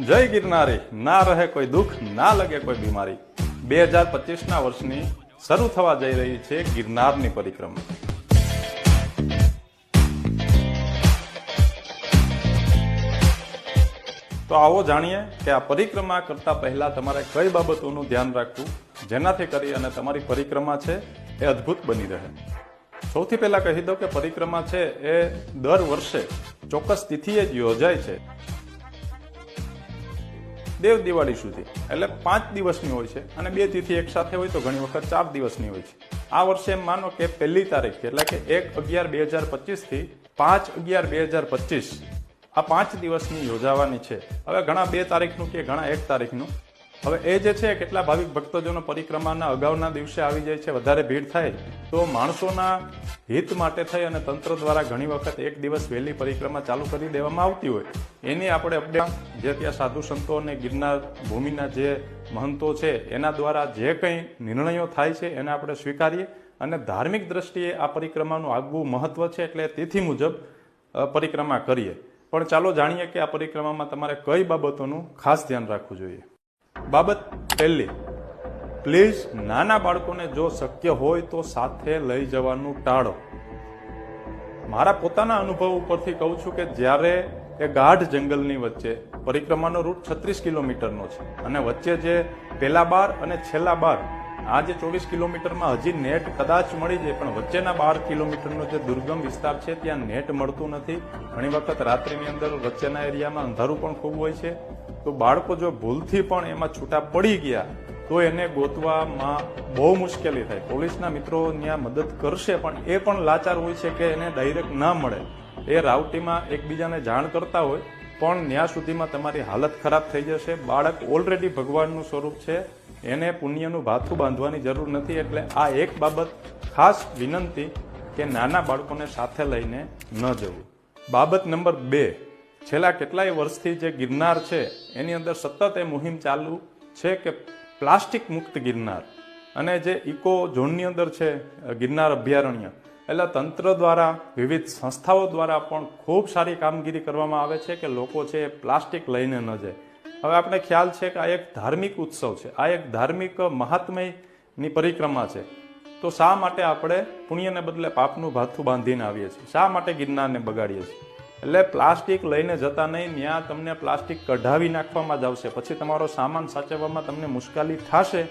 જય ગિરનારી, ના રહે કોઈ દુઃખ, ના લગે કોઈ બીમારી. બે હજાર પચીસના વર્ષની શરૂ થવા જઈ રહી છે ગિરનારની પરિક્રમા. તો આવો જાણીએ કે આ પરિક્રમા કરતા પહેલા તમારે કઈ બાબતોનું ધ્યાન રાખવું, જેનાથી કરી અને તમારી પરિક્રમા છે એ અદ્ભુત બની રહે. સૌથી પહેલા કહી દો કે પરિક્રમા છે એ દર વર્ષે ચોક્કસ તિથિએ જ યોજાય છે. દેવ દિવાળી સુધી. એટલે પાંચ દિવસની હોય છે અને બે તિથિ એક સાથે હોય તો ઘણી વખત ચાર દિવસની હોય છે. આ વર્ષે માનો કે પહેલી તારીખ એટલે કે એક અગિયાર બે હજાર પચીસથી પાંચ અગિયાર બે હજાર પચીસ આ પાંચ દિવસની યોજાવાની છે. હવે ઘણા બે તારીખનું કે ઘણા એક તારીખનું હવે એ જે છે, કેટલા ભાવિક ભક્તજનો પરિક્રમાના અગાઉના દિવસે આવી જાય છે, વધારે ભીડ થાય, તો માણસોના હિત માટે થઈ અને તંત્ર દ્વારા ઘણી વખત એક દિવસ વહેલી પરિક્રમા ચાલુ કરી દેવામાં આવતી હોય. એની આપણે અપડેટ જે ત્યાં સાધુ સંતો અને ગિરનાર ભૂમિના જે મહંતો છે, એના દ્વારા જે કંઈ નિર્ણયો થાય છે, એને આપણે સ્વીકારીએ અને ધાર્મિક દ્રષ્ટિએ આ પરિક્રમાનું આગવું મહત્વ છે, એટલે તિથિ મુજબ પરિક્રમા કરીએ. પણ ચાલો જાણીએ કે આ પરિક્રમામાં તમારે કઈ બાબતોનું ખાસ ધ્યાન રાખવું જોઈએ. બાબત પહેલી. પ્લીઝ નાના બાળકોને જો શક્ય હોય તો સાથે લઈ જવાનું ટાળો. મારા પોતાના અનુભવ ઉપરથી કહું છું કે જ્યારે એ ગાઢ જંગલની વચ્ચે, પરિક્રમાનો રૂટ છત્રીસ કિલોમીટરનો છે અને વચ્ચે જે પહેલા બાર અને છેલ્લા બાર, આ જે ચોવીસ કિલોમીટરમાં હજી નેટ કદાચ મળી જાય, પણ વચ્ચેના બાર કિલોમીટરનો જે દુર્ગમ વિસ્તાર છે, ત્યાં નેટ મળતું નથી. ઘણી વખત રાત્રિની અંદર વચ્ચેના એરિયામાં અંધારું પણ ખૂબ હોય છે. તો બાળકો જો ભૂલથી પણ એમાં છૂટા પડી ગયા, તો એને ગોતવામાં બહુ મુશ્કેલી થાય. પોલીસના મિત્રો ત્યાં મદદ કરશે પણ એ પણ લાચાર હોય છે કે એને ડાયરેક્ટ ના મળે. એ રાવટીમાં એકબીજાને જાણ કરતા હોય, પણ ત્યાં સુધીમાં તમારી હાલત ખરાબ થઈ જશે. બાળક ઓલરેડી ભગવાનનું સ્વરૂપ છે. એને પુણ્યનું ભાથું બાંધવાની જરૂર નથી. એટલે આ એક બાબત ખાસ વિનંતી કે નાના બાળકોને સાથે લઈને ન જવું. બાબત નંબર બે. છેલ્લા કેટલાય વર્ષથી જે ગિરનાર છે, એની અંદર સતત એ મુહિમ ચાલુ છે કે પ્લાસ્ટિક મુક્ત ગિરનાર. અને જે ઇકો ઝોનની અંદર છે ગિરનાર અભયારણ્ય, એટલે તંત્ર દ્વારા, વિવિધ સંસ્થાઓ દ્વારા પણ ખૂબ સારી કામગીરી કરવામાં આવે છે કે લોકો છે એ પ્લાસ્ટિક લઈને ન જાય. હવે આપણે ખ્યાલ છે કે આ એક ધાર્મિક ઉત્સવ છે, આ એક ધાર્મિક મહાત્મયની પરિક્રમા છે. તો શા માટે આપણે પુણ્યને બદલે પાપનું ભાથું બાંધીને આવીએ છીએ? શા માટે ગિરનારને બગાડીએ છીએ? એટલે પ્લાસ્ટિક લઈને જતા નહીં ત્યાં તમને પ્લાસ્ટિક કઢાવી નાખવામાં જ આવશે. પછી તમારો સામાન સાચવવામાં તમને મુશ્કેલી થશે.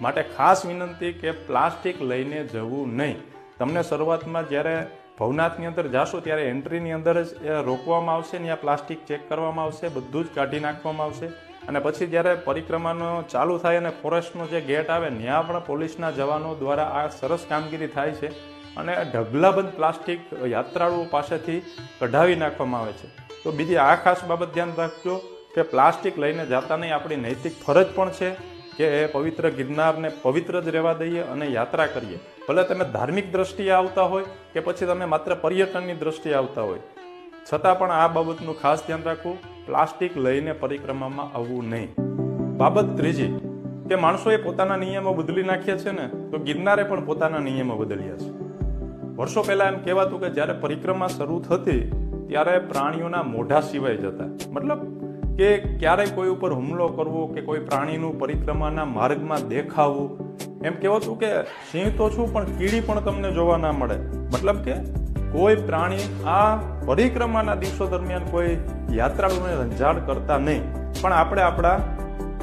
માટે ખાસ વિનંતી કે પ્લાસ્ટિક લઈને જવું નહીં. તમને શરૂઆતમાં જ્યારે ભવનાથની અંદર જાશો, ત્યારે એન્ટ્રીની અંદર જ રોકવામાં આવશે ને ત્યાં પ્લાસ્ટિક ચેક કરવામાં આવશે, બધું જ કાઢી નાખવામાં આવશે. અને પછી જ્યારે પરિક્રમાનો ચાલુ થાય અને ફોરેસ્ટનો જે ગેટ આવે ત્યાં પણ પોલીસના જવાનો દ્વારા આ સરસ કામગીરી થાય છે. અને ઢગલાબંધ પ્લાસ્ટિક યાત્રાળુઓ પાસેથી કઢાવી નાખવામાં આવે છે. તો બીજી આ ખાસ બાબત ધ્યાન રાખજો કે પ્લાસ્ટિક લઈને જતા નહીં, આપણી નૈતિક ફરજ પણ છે કે એ પવિત્ર ગિરનારને પવિત્ર જ રહેવા દઈએ અને યાત્રા કરીએ. ભલે તમે ધાર્મિક દ્રષ્ટિએ આવતા હોય કે પછી તમે માત્ર પર્યટનની દ્રષ્ટિએ આવતા હોય. છતાં પણ આ બાબતનું ખાસ ધ્યાન રાખવું, પ્લાસ્ટિક લઈને પરિક્રમામાં આવવું નહીં. બાબત ત્રીજી, કે માણસોએ પોતાના નિયમો બદલી નાખ્યા છે ને, તો ગિરનારે પણ પોતાના નિયમો બદલ્યા છે. વર્ષો પહેલા એમ કહેવાતું કે જ્યારે પરિક્રમા શરૂ થતી ત્યારે પ્રાણીઓના મોઢા સિવાય જતા. મતલબ કે ક્યારેય કોઈ ઉપર હુમલો કરવો કે કોઈ પ્રાણીનું પરિક્રમાના માર્ગમાં દેખાવું, એમ કહેવાતું કે સિંહ તો છું પણ કીડી પણ તમને જોવા ના મળે. મતલબ કે કોઈ પ્રાણી આ પરિક્રમાના દિવસો દરમિયાન કોઈ યાત્રાળુને રંજાડ કરતા નહીં. પણ આપણે આપણા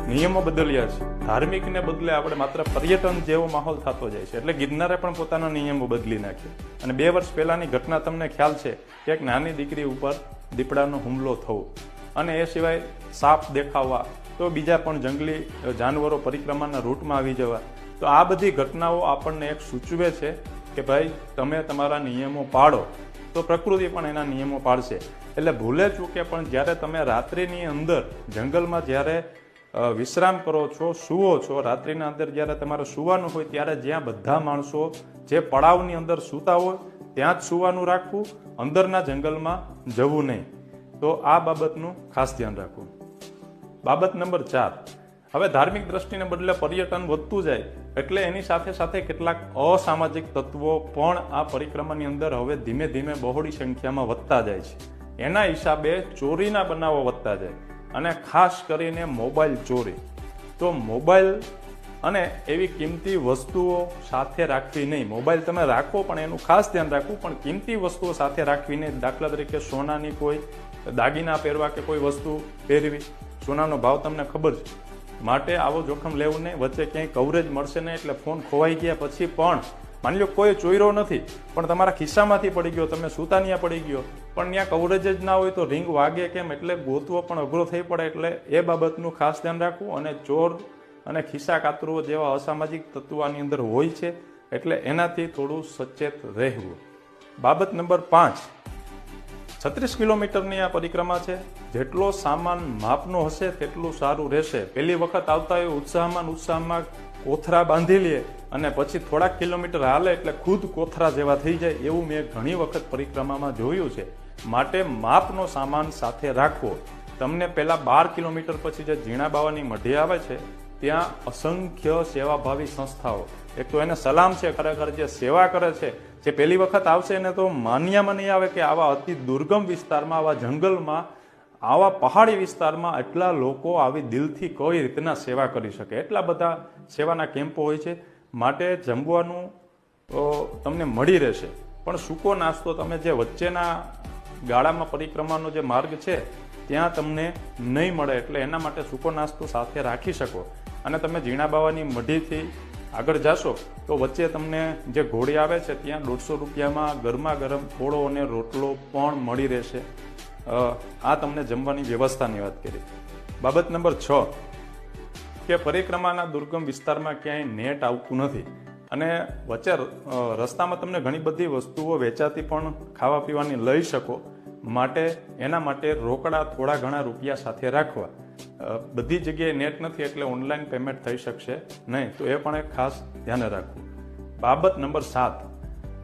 નિયમો બદલ્યા છે. ધાર્મિકને બદલે આપણે માત્ર પર્યટન જેવો માહોલ થતો જાય છે. એટલે ગિરનારે પણ પોતાના નિયમો બદલી નાખ્યા. અને બે વર્ષ પહેલાંની ઘટના તમને ખ્યાલ છે કે એક નાની દીકરી ઉપર દીપડાનો હુમલો થવો. અને એ સિવાય સાપ દેખાવા તો બીજા પણ જંગલી જાનવરો પરિક્રમાના રૂટમાં આવી જવા. તો આ બધી ઘટનાઓ આપણને એક સૂચવે છે કે ભાઈ, તમે તમારા નિયમો પાળો. તો પ્રકૃતિ પણ એના નિયમો પાળશે. એટલે ભૂલે ચૂકે પણ જ્યારે તમે રાત્રિની અંદર જંગલમાં જ્યારે વિશ્રામ કરો છો, સૂવો છો. રાત્રિના અંદર જ્યારે તમારે સૂવાનું હોય ત્યારે જ્યાં બધા માણસો જે પડાવની અંદર સૂતા હોય, ત્યાં જ સૂવાનું રાખવું. અંદરના જંગલમાં જવું નહીં. તો આ બાબતનું ખાસ ધ્યાન રાખવું. બાબત નંબર ચાર. હવે ધાર્મિક દ્રષ્ટિને બદલે પર્યટન વધતું જાય, એટલે એની સાથે સાથે કેટલાક અસામાજિક તત્વો પણ આ પરિક્રમાની અંદર હવે ધીમે ધીમે બહોળી સંખ્યામાં વધતા જાય છે. એના હિસાબે ચોરીના બનાવો વધતા જાય. અને ખાસ કરીને મોબાઈલ ચોરી. તો મોબાઈલ અને એવી કિંમતી વસ્તુઓ સાથે રાખવી નહીં. મોબાઈલ તમે રાખો પણ એનું ખાસ ધ્યાન રાખવું. પણ કિંમતી વસ્તુઓ સાથે રાખવી નહીં. દાખલા તરીકે સોનાની કોઈ, દાગીના પહેરવા કે કોઈ વસ્તુ પહેરવી. સોનાનો ભાવ તમને ખબર છે. માટે આવો જોખમ લેવું નહીં. વચ્ચે ક્યાંય કવરેજ મળશે નહીં એટલે ફોન ખોવાઈ ગયા પછી પણ માની લો કોઈ ચોયરો નથી, પણ તમારા ખિસ્સામાંથી પડી ગયો, તમે સુતાનિયા પડી ગયો, પણ ત્યાં કવરેજ જ ના હોય તો રિંગ વાગે કેમ એટલે ગોતવો પણ અઘરો થઈ પડે એટલે એ બાબતનું ખાસ ધ્યાન રાખવું અને ચોર અને ખિસ્સા કાતરુઓ જેવા અસામાજિક તત્વો આની અંદર હોય છે, એટલે એનાથી થોડું સચેત રહેવું. બાબત નંબર પાંચ છત્રીસ કિલોમીટરની આ પરિક્રમા છે. જેટલો સામાન માપનો હશે, તેટલું સારું રહેશે. પહેલી વખત આવતા હોય ઉત્સાહમાં ઉત્સાહમાં કોથરા બાંધી લે અને પછી થોડાક કિલોમીટર હાલે એટલે ખુદ કોથરા જેવા થઈ જાય એવું મેં ઘણી વખત પરિક્રમામાં જોયું છે. માટે માપનો સામાન સાથે રાખવો. તમને પહેલાં બાર કિલોમીટર પછી જે ઝીણા બાવાની મઢી આવે છે, ત્યાં અસંખ્ય સેવાભાવી સંસ્થાઓ. એક તો એને સલામ છે, ખરેખર જે સેવા કરે છે જે પહેલી વખત આવશે એને તો માન્યામાં નહીં આવે કે આવા અતિ દુર્ગમ વિસ્તારમાં, આવા જંગલમાં, આવા પહાડી વિસ્તારમાં એટલા લોકો આવી દિલથી કઈ રીતના સેવા કરી શકે. એટલા બધા સેવાના કેમ્પો હોય છે. માટે જમવાનું તમને મળી રહેશે. પણ સૂકો નાસ્તો તમે જે વચ્ચેના ગાળામાં પરિક્રમાનો જે માર્ગ છે, ત્યાં તમને નહીં મળે. એટલે એના માટે સૂકો નાસ્તો સાથે રાખી શકો. અને તમે ઝીણા બાવાની મઢીથી આગળ જાશો, તો વચ્ચે તમને જે ઘોડી આવે છે ત્યાં દોઢસો રૂપિયામાં ગરમા ગરમ થોડો અને રોટલો પણ મળી રહેશે. આ તમને જમવાની વ્યવસ્થાની વાત કરી. બાબત નંબર છ, કે પરિક્રમાના દુર્ગમ વિસ્તારમાં ક્યાંય નેટ આવતું નથી અને વચ્ચે રસ્તામાં તમને ઘણી બધી વસ્તુઓ વેચાતી પણ ખાવા પીવાની લઈ શકો, માટે એના માટે રોકડા થોડા ઘણા રૂપિયા સાથે રાખવા. બધી જગ્યાએ નેટ નથી એટલે ઓનલાઈન પેમેન્ટ થઈ શકશે નહીં. તો એ પણ એક ખાસ ધ્યાને રાખવું. બાબત નંબર સાત.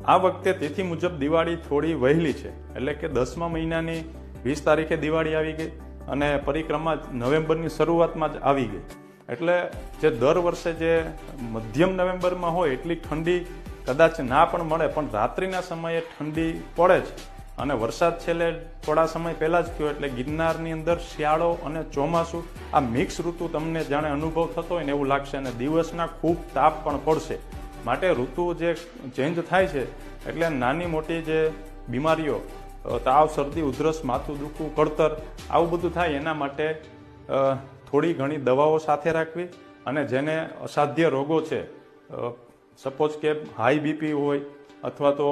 આ વખતે તિથિ મુજબ દિવાળી થોડી વહેલી છે. એટલે કે દસમા મહિનાની વીસ તારીખે દિવાળી આવી ગઈ અને પરિક્રમા નવેમ્બરની શરૂઆતમાં જ આવી ગઈ. એટલે જે દર વર્ષે જે મધ્યમ નવેમ્બરમાં હોય એટલી ઠંડી કદાચ ના પણ મળે, પણ રાત્રિના સમયે ઠંડી પડે છે અને વરસાદ છેલ્લે થોડા સમય પહેલાં જ થયો એટલે ગિરનારની અંદર શિયાળો અને ચોમાસું, આ મિક્સ ઋતુ તમને જાણે અનુભવ થતો હોય ને એવું લાગશે અને દિવસના ખૂબ તાપ પણ પડશે. માટે ઋતુ જે ચેન્જ થાય છે એટલે નાની મોટી જે બીમારીઓ તાવ, શરદી, ઉધરસ, માથું દુખવું, કળતર, આવું બધું થાય એના માટે થોડી ઘણી દવાઓ સાથે રાખવી અને જેને અસાધ્ય રોગો છે સપોઝ કે હાઈ બીપી હોય અથવા તો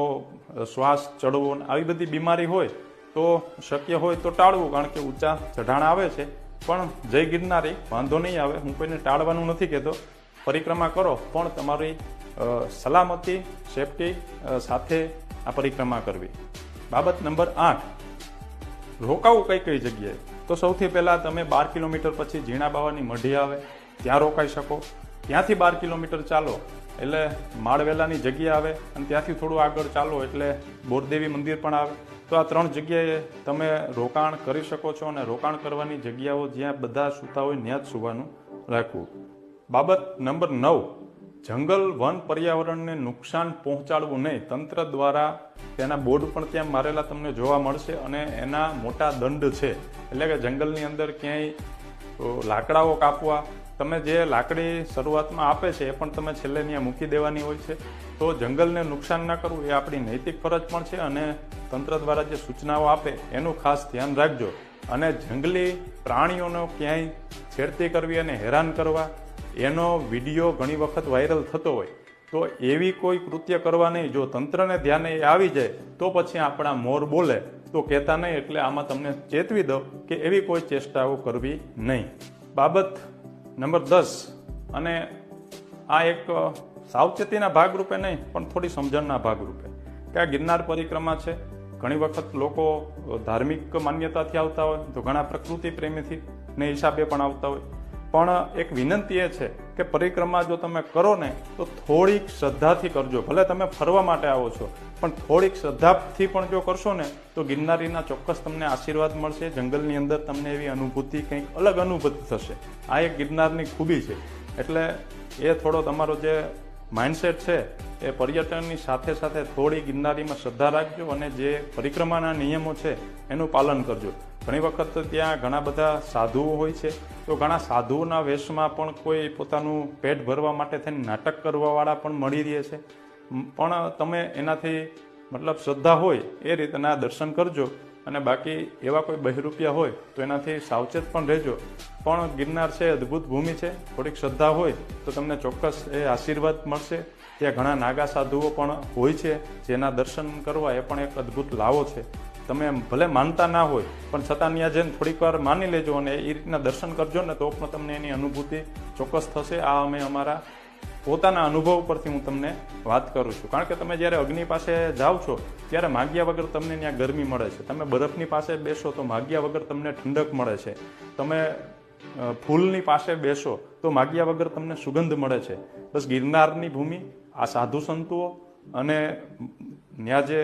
શ્વાસ ચડવો આવી બધી બીમારી હોય, તો શક્ય હોય તો ટાળવું, કારણ કે ઊંચા ચઢાણ આવે છે. પણ જય ગિરનારી, વાંધો નહીં આવે, હું કોઈને ટાળવાનું નથી કહેતો. પરિક્રમા કરો, પણ તમારી સલામતી, સેફટી સાથે આ પરિક્રમા કરવી. બાબત નંબર આઠ. રોકાવું કઈ કઈ જગ્યાએ? તો સૌથી પહેલાં તમે બાર કિલોમીટર પછી ઝીણા બાવાની મઢી આવે, ત્યાં રોકાઈ શકો. ત્યાંથી બાર કિલોમીટર ચાલો એટલે માળવેલાની જગ્યા આવે અને ત્યાંથી થોડું આગળ ચાલો એટલે બોરદેવી મંદિર પણ આવે. તો આ ત્રણ જગ્યાએ તમે રોકાણ કરી શકો છો અને રોકાણ કરવાની જગ્યાઓ જ્યાં બધા સૂતા હોય ત્યાં જ સૂવાનું રાખવું. બાબત નંબર નવ, જંગલ વન પર્યાવરણને નુકસાન પહોંચાડવું નહીં. તંત્ર દ્વારા તેના બોર્ડ પણ ત્યાં મારેલા તમને જોવા મળશે અને એના મોટા દંડ છે. એટલે કે જંગલની અંદર ક્યાંય લાકડાઓ કાપવા તમે જે લાકડી શરૂઆતમાં આપે છે, એ પણ તમે છેલ્લે ત્યાં મૂકી દેવાની હોય છે. તો જંગલને નુકસાન ના કરવું એ આપણી નૈતિક ફરજ પણ છે અને તંત્ર દ્વારા જે સૂચનાઓ આપે, એનું ખાસ ધ્યાન રાખજો. અને જંગલી પ્રાણીઓનો ક્યાંય છેડતી કરવી અને હેરાન કરવા, એનો વીડિયો ઘણી વખત વાયરલ થતો હોય. તો એવી કોઈ કૃત્ય કરવા નહીં. જો તંત્રને ધ્યાને આવી જાય, તો પછી આપણા મોર બોલે. તો કહેતા નહીં, એટલે આમાં તમને ચેતવી દો કે એવી કોઈ ચેષ્ટાઓ કરવી નહીં. બાબત નંબર દસ. અને આ એક સાવચેતીના ભાગરૂપે નહીં, પણ થોડી સમજણના ભાગરૂપે. કે આ ગિરનાર પરિક્રમા છે. ઘણી વખત લોકો ધાર્મિક માન્યતાથી આવતા હોય, તો ઘણા પ્રકૃતિ પ્રેમીથી ને હિસાબે પણ આવતા હોય. પણ એક વિનંતી એ છે કે પરિક્રમા જો તમે કરો ને, તો થોડીક શ્રદ્ધાથી કરજો. ભલે તમે ફરવા માટે આવો છો, પણ થોડીક શ્રદ્ધાથી પણ જો કરશો ને, તો ગિરનારીના ચોક્કસ તમને આશીર્વાદ મળશે, જંગલની અંદર તમને એવી અનુભૂતિ કંઈક અલગ અનુભૂતિ થશે. આ એક ગિરનારની ખૂબી છે. એટલે એ થોડો તમારો જે માઇન્ડસેટ છે, એ પર્યટનની સાથે સાથે થોડી ગિરનારીમાં શ્રદ્ધા રાખજો અને જે પરિક્રમાના નિયમો છે, એનું પાલન કરજો. ઘણી વખત ત્યાં ઘણા બધા સાધુઓ હોય છે, તો ઘણા સાધુઓના વેશમાં પણ કોઈ પોતાનું પેટ ભરવા માટે થઈને નાટક કરવાવાળા પણ મળી રહે છે. પણ તમે એનાથી મતલબ શ્રદ્ધા હોય, એ રીતના દર્શન કરજો. અને બાકી એવા કોઈ બહિરૂપિયા હોય તો એનાથી સાવચેત પણ રહેજો. પણ ગિરનાર છે, અદ્ભુત ભૂમિ છે. થોડીક શ્રદ્ધા હોય તો તમને ચોક્કસ એ આશીર્વાદ મળશે. ત્યાં ઘણા નાગા સાધુઓ પણ હોય છે, જેના દર્શન કરવા એ પણ એક અદ્ભુત લાવો છે. તમે ભલે માનતા ના હોય, પણ છતાં ત્યાં જઈને થોડીક વાર માની લેજો અને એ રીતના દર્શન કરજો ને તો પણ તમને એની અનુભૂતિ ચોક્કસ થશે. આ અમે અમારા પોતાના અનુભવ પરથી હું તમને વાત કરું છું. કારણ કે તમે જ્યારે અગ્નિ પાસે જાઓ છો, ત્યારે માગ્યા વગર તમને ત્યાં ગરમી મળે છે. તમે બરફની પાસે બેસો તો માગ્યા વગર તમને ઠંડક મળે છે. તમે ફૂલની પાસે બેસો તો માગ્યા વગર તમને સુગંધ મળે છે. બસ ગિરનારની ભૂમિ, આ સાધુ સંતુઓ અને ત્યાં જે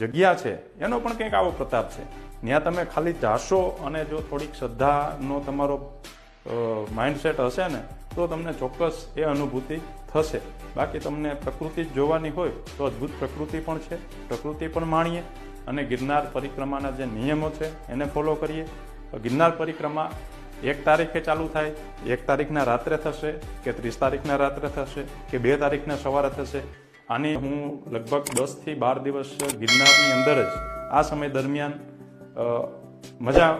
જગ્યા છે, એનો પણ કંઈક આવો પ્રતાપ છે. ત્યાં તમે ખાલી જાશો અને જો થોડીક શ્રદ્ધાનો તમારો માઇન્ડસેટ હશે ને તો તમને ચોક્કસ એ અનુભૂતિ થશે. બાકી તમને પ્રકૃતિ જ જોવાની હોય તો અદ્ભુત પ્રકૃતિ પણ છે, પ્રકૃતિ પણ માણીએ અને ગિરનાર પરિક્રમાના જે નિયમો છે એને ફોલો કરીએ. ગિરનાર પરિક્રમા એક તારીખે ચાલુ થાય, એક તારીખના રાત્રે થશે કે ત્રીસ તારીખના રાત્રે થશે કે બે તારીખના સવારે થશે. આની હું લગભગ દસથી બાર દિવસ ગિરનારની અંદર જ આ સમય દરમિયાન મજા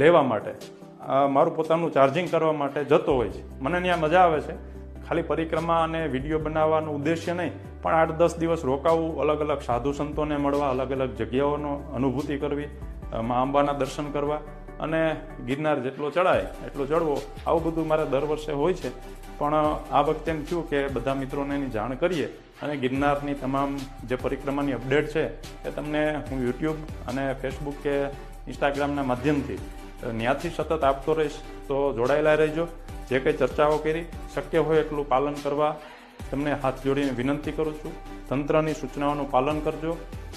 લેવા માટે મારું પોતાનું ચાર્જિંગ કરવા માટે જતો હોય છે. મને ત્યાં મજા આવે છે. ખાલી પરિક્રમા અને વીડિયો બનાવવાનું ઉદ્દેશ્ય નહીં, પણ આઠ દસ દિવસ રોકાવું, અલગ અલગ સાધુ સંતોને મળવા, અલગ અલગ જગ્યાઓનો અનુભૂતિ કરવી મા અંબાના દર્શન કરવા અને ગિરનાર જેટલો ચડાય, એટલો ચડવો, આવું બધું મારે દર વર્ષે હોય છે. પણ આ વખતે એમ થયું કે બધા મિત્રોને એની જાણ કરીએ અને ગિરનારની તમામ જે પરિક્રમાની અપડેટ છે એ તમને હું યુટ્યુબ અને ફેસબુક કે ઇન્સ્ટાગ્રામના માધ્યમથી ત્યાંથી સતત આપતો રહીશ, તો જોડાયેલા રહેજો. જે કંઈ ચર્ચાઓ કરી, શક્ય હોય એટલું પાલન કરવા તમને હાથ જોડીને વિનંતી કરું છું. તંત્રની સૂચનાઓનું પાલન કરજો.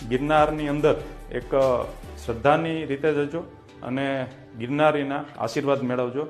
ગિરનારની અંદર એક શ્રદ્ધાની રીતે જજો અને ગિરનારીના આશીર્વાદ મેળવજો.